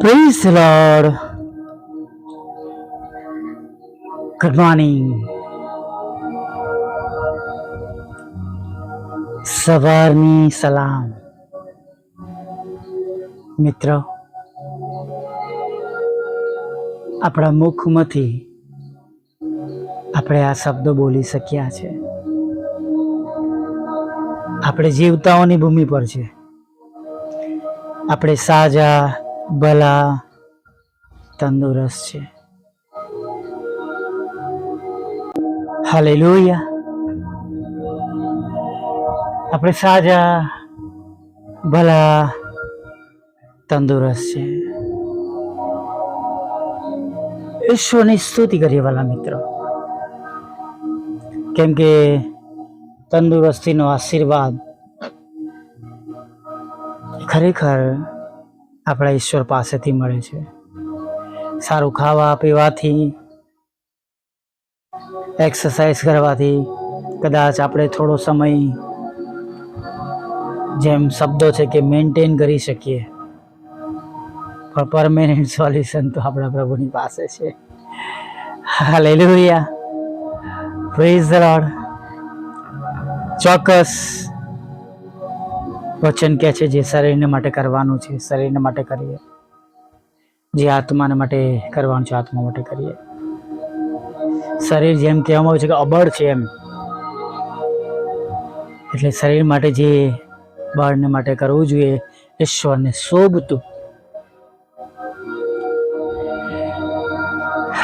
Praise lord good morning સવારની સલામ મિત્ર આપણા મુખમાંથી આપણે આ શબ્દો બોલી શક્યા છે. આપણે જીવતાઓની ભૂમિ પર છે. આપણે સાજા ભલા તંદુરસ્ત છે. હાલેલુયા. આપણે સાજા ભલા તંદુરસ્ત છે. ઈશ્વરની સ્તુતિ કરીએ વાલા મિત્રો. કેમ કે તંદુરસ્તીનો આશીર્વાદ ખરેખર આપણા ઈશ્વર પાસેથી મળે છે. સારું ખાવા પીવાથી એક્સરસાઇઝ કરવાથી કદાચ આપણે થોડો સમય જેમ શબ્દો છે કે મેન્ટેન કરી શકીએ. પણ પરમેનન્ટ સોલ્યુશન તો આપણા પ્રભુની પાસે છે. હાલેલુયા પ્રેઝ ધ લોર્ડ ચોક્કસ વચન કહે છે જે શરીરને માટે કરવાનું છે, શરીરને માટે કરીએ. જે આત્માને માટે કરવાનું છે, આત્મા માટે કરીએ. શરીર જેમ કહેવામાં આવે છે કે અબળ છે એમ. એટલે શરીર માટે જે બળને માટે કરવું જોઈએ, ઈશ્વરને શોભતું.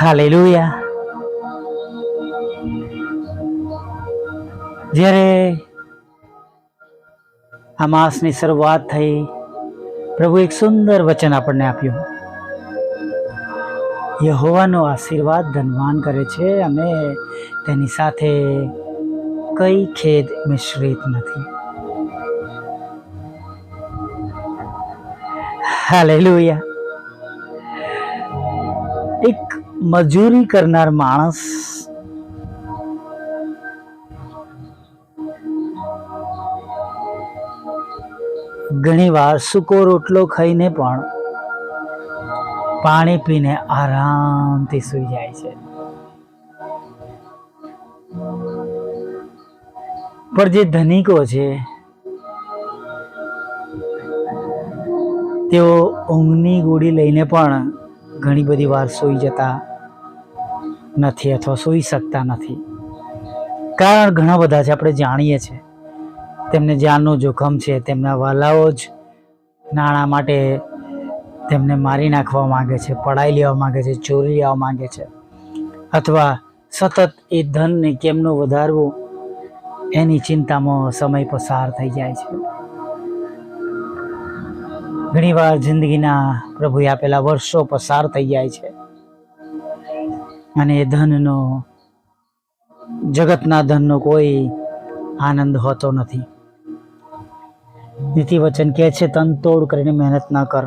હાલેલુયા. જ્યારે આ માસની શરૂઆત થઈ. પ્રભુ એક સુંદર વચન આપણને આપ્યું. યહોવાનો આશીર્વાદ ધનવાન કરે છે અને તેની સાથે કઈ ખેદ મિશ્રિત નથી. હાલેલુયા. એક મજૂરી કરનાર માણસ ઘણીવાર સૂકો રોટલો ખાઈને પણ પાણી પીને આરામથી સૂઈ જાય છે. પણ જે ધનિકો છે, તેઓ ઊંઘની ગોળી લઈને પણ ઘણી બધી વાર સૂઈ જતા નથી અથવા સૂઈ શકતા નથી. કારણ ઘણા બધા છે, આપણે જાણીએ છીએ. તેમને જાનનું જોખમ છે, તેમના વાલાઓ જ નાણાં માટે તેમને મારી નાખવા માગે છે, પડાઈ લેવા માગે છે, ચોરી લેવા માંગે છે. અથવા સતત એ ધનને કેમનું વધારવું, એની ચિંતામાં સમય પસાર થઈ જાય છે. ઘણીવાર જિંદગીના પ્રભુએ આપેલા વર્ષો પસાર થઈ જાય છે. અને એ ધનનો, જગતના ધનનો કોઈ આનંદ હોતો નથી. નીતિ વચન કહે છે, તન તોડ કરીને મહેનત ના કર.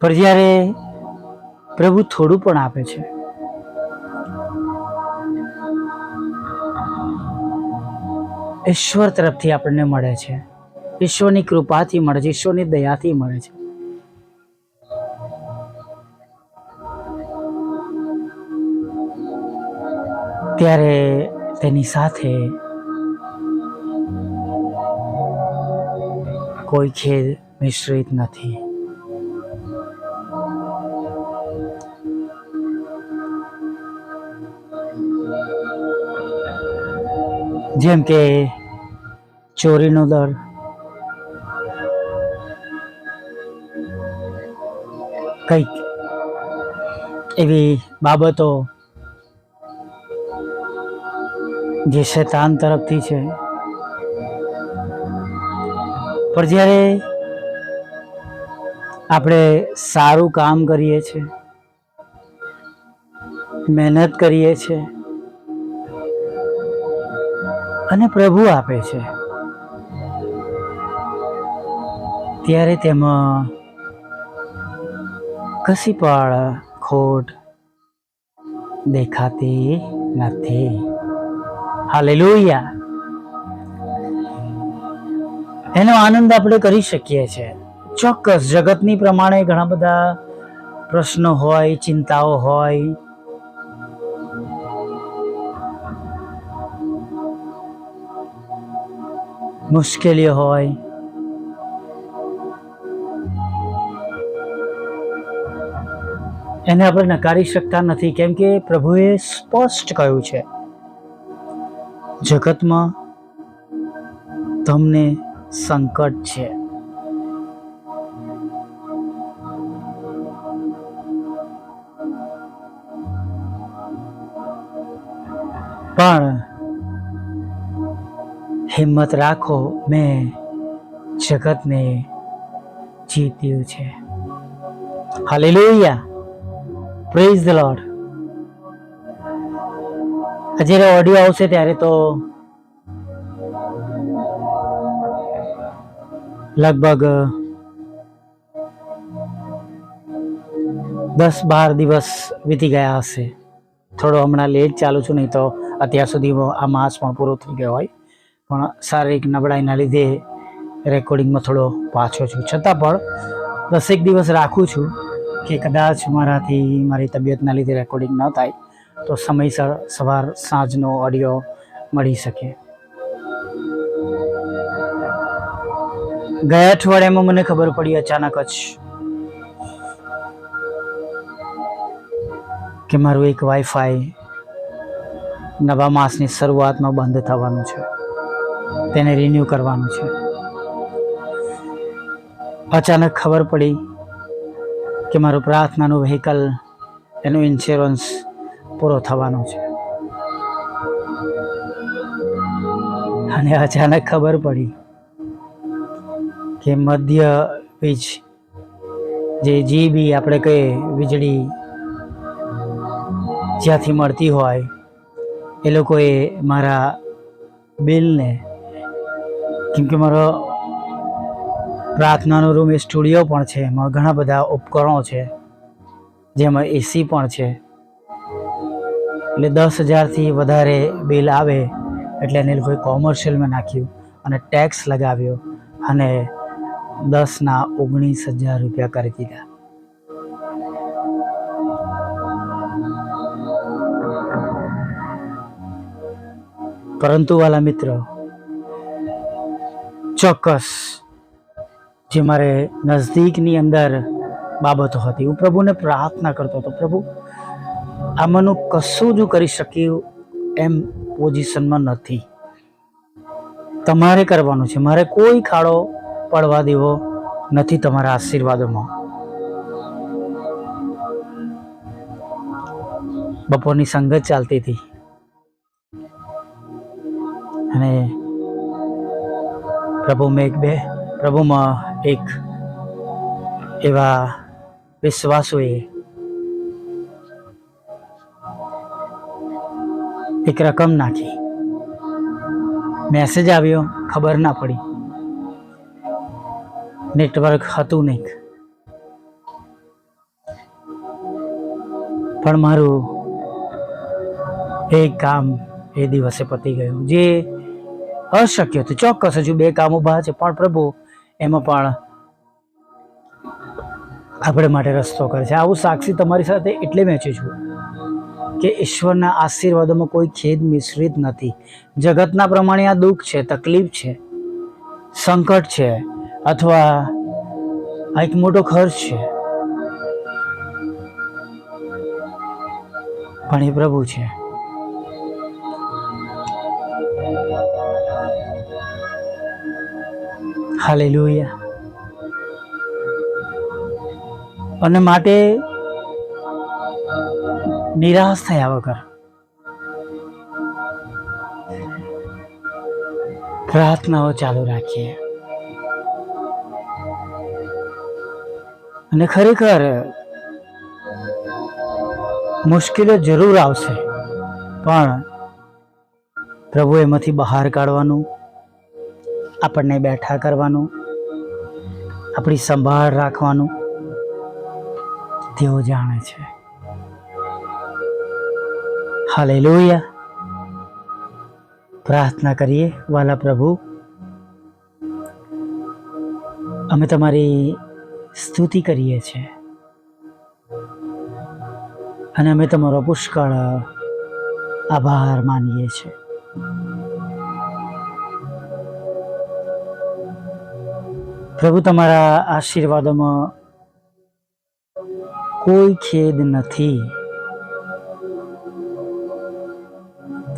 પણ જ્યારે પ્રભુ થોડું પણ આપે છે, ઈશ્વર તરફથી આપણને મળે છે. ઈશ્વરની કૃપાથી મળે છે, ઈશ્વરની દયાથી મળે છે. ત્યારે તેની સાથે કોઈ ખેદ મિશ્રિત નથી. જેમ કે ચોરીનો દર કંઈક એવી બાબતો જે શેતાન તરફથી છે. પણ જ્યારે આપણે સારું કામ કરીએ છીએ, મહેનત કરીએ છીએ, અને પ્રભુ આપે છે, ત્યારે તેમાં કશી પણ ખોટ દેખાતી નથી. હાલેલુયા. એનો આનંદ આપણે કરી શકીએ છીએ. ચોક્કસ જગતની પ્રમાણે ઘણા બધા પ્રશ્નો હોય, ચિંતાઓ હોય. મુશ્કેલીઓ હોય. એને આપણે નકારી શકતા નથી. કેમ કે પ્રભુએ સ્પષ્ટ કહ્યું છે. જગતમાં તમને સંકટ છે. પણ હિંમત રાખો, મેં જગતને જીત્યું છે. હાલેલુયા પ્રેઝ ધ લોર્ડ જ્યારે ઓડિયો આવશે ત્યારે તો લગભગ દસ બાર દિવસ વીતી ગયા હશે. થોડો હમણાં લેટ ચાલુ છું, નહીં તો અત્યાર સુધીમાં આ માસ પણ પૂરો થઈ ગયો હોય. પણ શારીરિક નબળાઈના લીધે રેકોર્ડિંગમાં થોડો પાછો છું. છતાં પણ દસેક દિવસ રાખું છું કે કદાચ મારાથી, મારી તબિયતના લીધે રેકોર્ડિંગ ન થાય. તો સમયસર સવાર સાંજનો ઓડિયો મળી શકે. ગયા અઠવાડિયામાં મને ખબર પડી અચાનક જ કે મારું એક વાઈફાઈ નવા માસની શરૂઆતમાં બંધ થવાનું છે. તેને રિન્યૂ કરવાનું છે. અચાનક ખબર પડી કે મારું પ્રાર્થનાનું વ્હીકલ એનું ઇન્સ્યોરન્સ પૂરો થવાનો છે. અને અચાનક ખબર પડી કે મધ્ય વીજ જે જીબી આપણે કહીએ વીજળી જ્યાંથી મળતી હોય, એ લોકોએ મારા બિલને, કેમ કે મારો પ્રાર્થનાનો રૂમ એ સ્ટુડિયો પણ છે, એમાં ઘણા બધા ઉપકરણો છે, જેમાં એસી પણ છે. એટલે દસ હજારથી વધારે બિલ આવે એટલે લોકોએ કોમર્શિયલમાં નાખ્યું અને ટેક્સ લગાવ્યો અને દસના ઓગણીસ હજાર રૂપિયા કરી દીધા. પરંતુ વાલા મિત્ર, ચોક્કસ જે મારે નજદીકની અંદર બાબતો હતી હું પ્રભુને પ્રાર્થના કરતો હતો, પ્રભુ આમાંનું કશું જ કરી શક્યું એમ પોઝિશનમાં નથી. તમારે કરવાનું છે. મારે કોઈ ખાડો પડવા દેવો નથી તમારા આશીર્વાદોમાં. બપોરની સંગત ચાલતી હતી. અને પ્રભુ મેં એક બે, પ્રભુમાં એક એવા વિશ્વાસોએ એક રકમ નાખી. મેસેજ આવ્યો, ખબર ના પડી. નેટવર્ક હતું નહીં. પણ મારું એક કામ એ દિવસે પતી ગયું. જે અશક્ય હતું. ચોક્કસ હજુ બે કામ ઊભા છે. પણ પ્રભુ, એમાં પણ આપણે માટે રસ્તો કરે છે. આવું સાક્ષી તમારી સાથે એટલે વહેંચું છું. કે ઈશ્વરના આશીર્વાદોમાં કોઈ ખેદ મિશ્રિત નથી. જગતના પ્રમાણે આ દુઃખ છે, તકલીફ છે, સંકટ છે, અથવા આ એક મોટો ખર્ચ છે. પણ એ પ્રભુ છે. હાલેલુયા. અને માટે નિરાશ થયા વગર પ્રાર્થનાઓ ચાલુ રાખીએ અને ખરેખર, મુશ્કેલીઓ જરૂર આવશે, પણ પ્રભુ એમાંથી બહાર કાઢવાનું, આપણને બેઠા કરવાનું, આપણી સંભાળ રાખવાનું, તેઓ જાણે છે. હાલેલુયા. પ્રાર્થના કરીએ, વાલા પ્રભુ. અમે તમારી સ્તુતિ કરીએ છીએ. અને અમે તમારો પુષ્કળ આભાર માનીએ છીએ. પ્રભુ, તમારા આશીર્વાદોમાં કોઈ ખેદ નથી.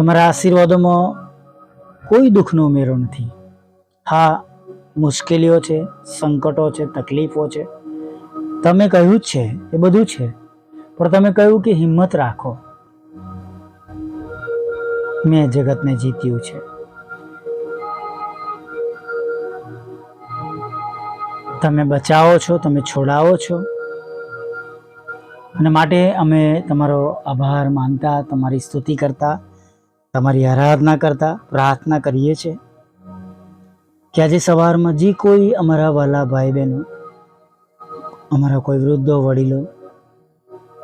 તમારા આશીર્વાદોમાં કોઈ દુઃખનો ઉમેરો નથી. હા, મુશ્કેલીઓ છે, સંકટો છે, તકલીફો છે. તમે કહ્યું જ છે, એ બધું છે. પણ તમે કહ્યું કે હિંમત રાખો. મેં જગતને જીત્યું છે. તમે બચાવો છો, તમે છોડાવો છો. અને માટે અમે તમારો આભાર માનતા, તમારી સ્તુતિ કરતા. તમારી આરાધના કરતા પ્રાર્થના કરીએ છીએ કે આજે સવારમાં જે કોઈ અમારા વાલા ભાઈ બહેનો અમારા કોઈ વૃદ્ધો વડીલો,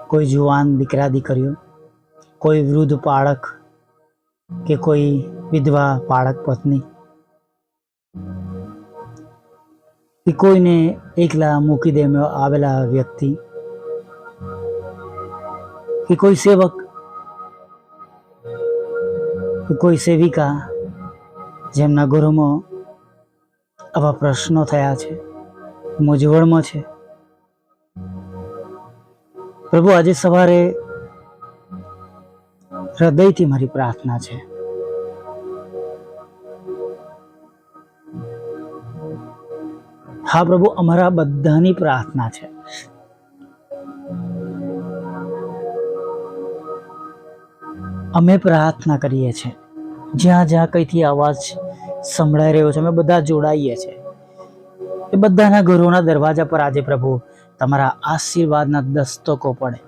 કોઈ જુવાન દીકરા દીકરીઓ, કોઈ વૃદ્ધ બાળક કે કોઈ વિધવા બાળક પત્ની કે કોઈને એકલા મૂકી દેવામાં આવેલા વ્યક્તિ કે કોઈ સેવક કોઈ સેવિકા જેમના ઘરોમાં આવા પ્રશ્નો થયા છે, મૂંઝવણમાં છે. પ્રભુ, આજે સવારે હૃદયથી મારી પ્રાર્થના છે. હા પ્રભુ, અમારા બધાની પ્રાર્થના છે. અમે પ્રાર્થના કરીએ છીએ. જ્યાં જ્યાં કંઈથી અવાજ સંભળાઈ રહ્યો છે, અમે બધા જોડાઈએ છીએ. એ બધાના ઘરોના દરવાજા પર આજે પ્રભુ તમારા આશીર્વાદના દસ્તકો પડે.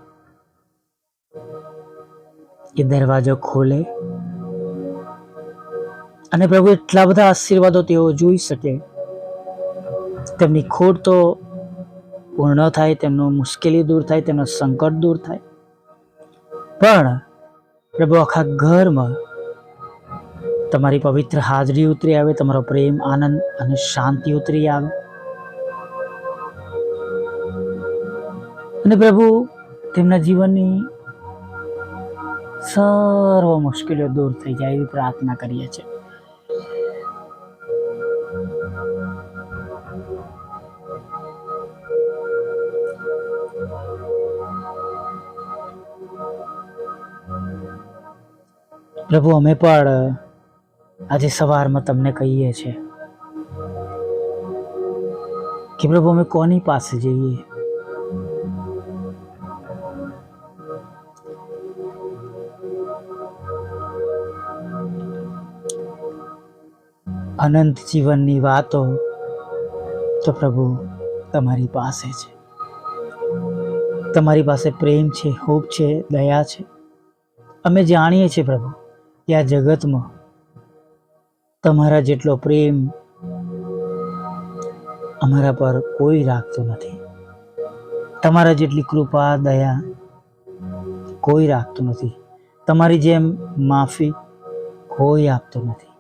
એ દરવાજો ખોલે. અને પ્રભુ એટલા બધા આશીર્વાદો તેઓ જોઈ શકે. તેમની ખોટ તો પૂર્ણ થાય, તેમનું મુશ્કેલી દૂર થાય, તેમનો સંકટ દૂર થાય. પણ પ્રભુ, આખા ઘરમાં તમારી પવિત્ર હાજરી ઉતરી આવે, તમારો પ્રેમ, આનંદ અને શાંતિ ઉતરી આવે. અને પ્રભુ, તેમના જીવનની સર્વ મુશ્કેલીઓ દૂર થઈ જાય એવી પ્રાર્થના કરીએ છીએ. પ્રભુ, અમે પણ આજે સવારમાં તમને કહીએ છીએ કે પ્રભુ, અમે કોની પાસે જઈએ? અનંત જીવનની વાતો તો પ્રભુ તમારી પાસે છે. તમારી પાસે પ્રેમ છે, હોપ છે, દયા છે. અમે જાણીએ છીએ પ્રભુ કે આ જગતમાં તમારા જેટલો પ્રેમ અમારા પર કોઈ રાખતું નથી. તમારા જેટલી કૃપા, દયા કોઈ રાખતું નથી. તમારી જેમ માફી કોઈ આપતું નથી.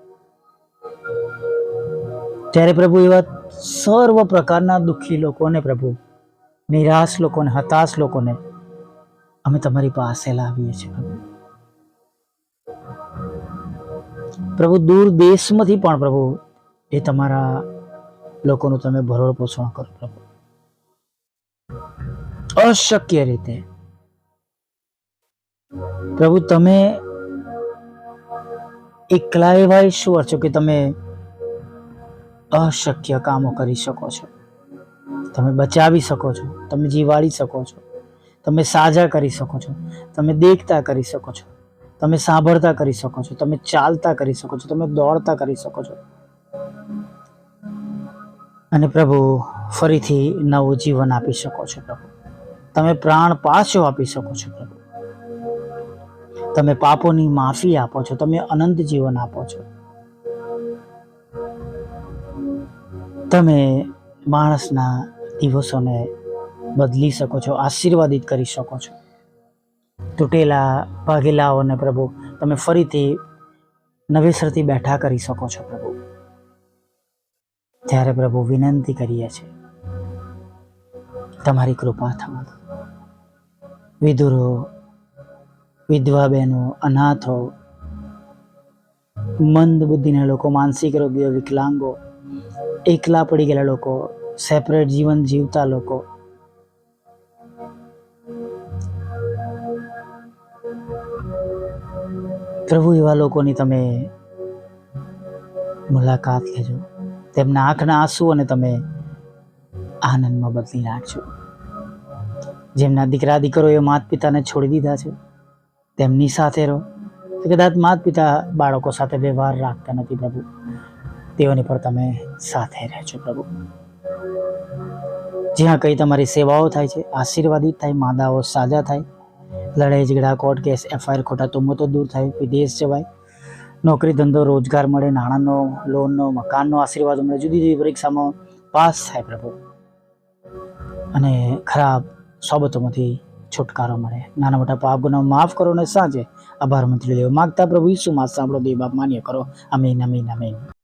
ત્યારે પ્રભુ એવા સર્વ પ્રકારના દુઃખી લોકોને પ્રભુ, નિરાશ લોકોને, હતાશ લોકોને અમે તમારી પાસે લાવીએ છીએ પ્રભુ. પ્રભુ, દૂર દેશમાંથી પણ પ્રભુ, એ તમારા લોકોનું તમે ભરોળ પોષણ કરો પ્રભુ. અશક્ય રીતે. પ્રભુ, તમે એકલા એવા ઈશ્વર છો કે તમે અશક્ય કામો કરી શકો છો? તમે બચાવી શકો છો? તમે જીવાડી શકો છો? તમે સાજા કરી શકો છો? તમે દેખતા કરી શકો છો? તમે સાંભળતા કરી શકો છો, તમે ચાલતા કરી શકો છો, તમે દોડતા કરી શકો છો. અને પ્રભુ, ફરીથી નવું જીવન આપી શકો છો પ્રભુ. તમે પ્રાણ પાછો આપી શકો છો પ્રભુ. તમે પાપોની માફી આપો છો, તમે અનંત જીવન આપો છો. તમે માણસના દિવસોને બદલી શકો છો, આશીર્વાદિત કરી શકો છો. તૂટેલા ભાગેલાઓને પ્રભુ, તમે ફરીથી નવેસરથી બેઠા કરી શકો છો પ્રભુ. ત્યારે પ્રભુ વિનંતી કરીએ છીએ, તમારી કૃપા થવા વિધુરો, વિધવા બહેનો, અનાથો, મંદ બુદ્ધિના લોકો, માનસિક રોગીઓ વિકલાંગો, એકલા પડી ગયેલા લોકો સેપરેટ જીવન જીવતા લોકો પ્રભુ એવા લોકોની તમે મુલાકાત લેજો. તેમના આંખના આંસુ અને તમે આનંદમાં બદલી નાખજો. જેમના દીકરા દીકરીઓએ માત પિતાને છોડી દીધા છે, તેમની સાથે રહો. કદાચ માત પિતા બાળકો સાથે વ્યવહાર રાખતા નથી પ્રભુ. તેઓની પર તમે સાથે રહેજો પ્રભુ. જ્યાં કઈ તમારી સેવાઓ થાય છે, આશીર્વાદિત થાય, માદાઓ સાજા થાય લડાઈ, ઝઘડા કોર્ટ કેસ એફઆઈઆર ખોટા તુમતો દૂર થાય. વિદેશ જવાય. નોકરી, ધંધો, રોજગાર મળે, નાણાંનો લોનનો મકાનનો આશીર્વાદ મળે. જુદી જુદી પરીક્ષામાં પાસ થાય પ્રભુ. અને ખરાબ સોબતોમાંથી છુટકારો મળે. નાના મોટા પાપ ગુનો માફ કરો ને સાંજે આભાર મંત્રી લેવો માગતા પ્રભુ ઈસુ માં સાંભળો, દેવ બાપ માન્ય કરો. અમીન અમીન અમીન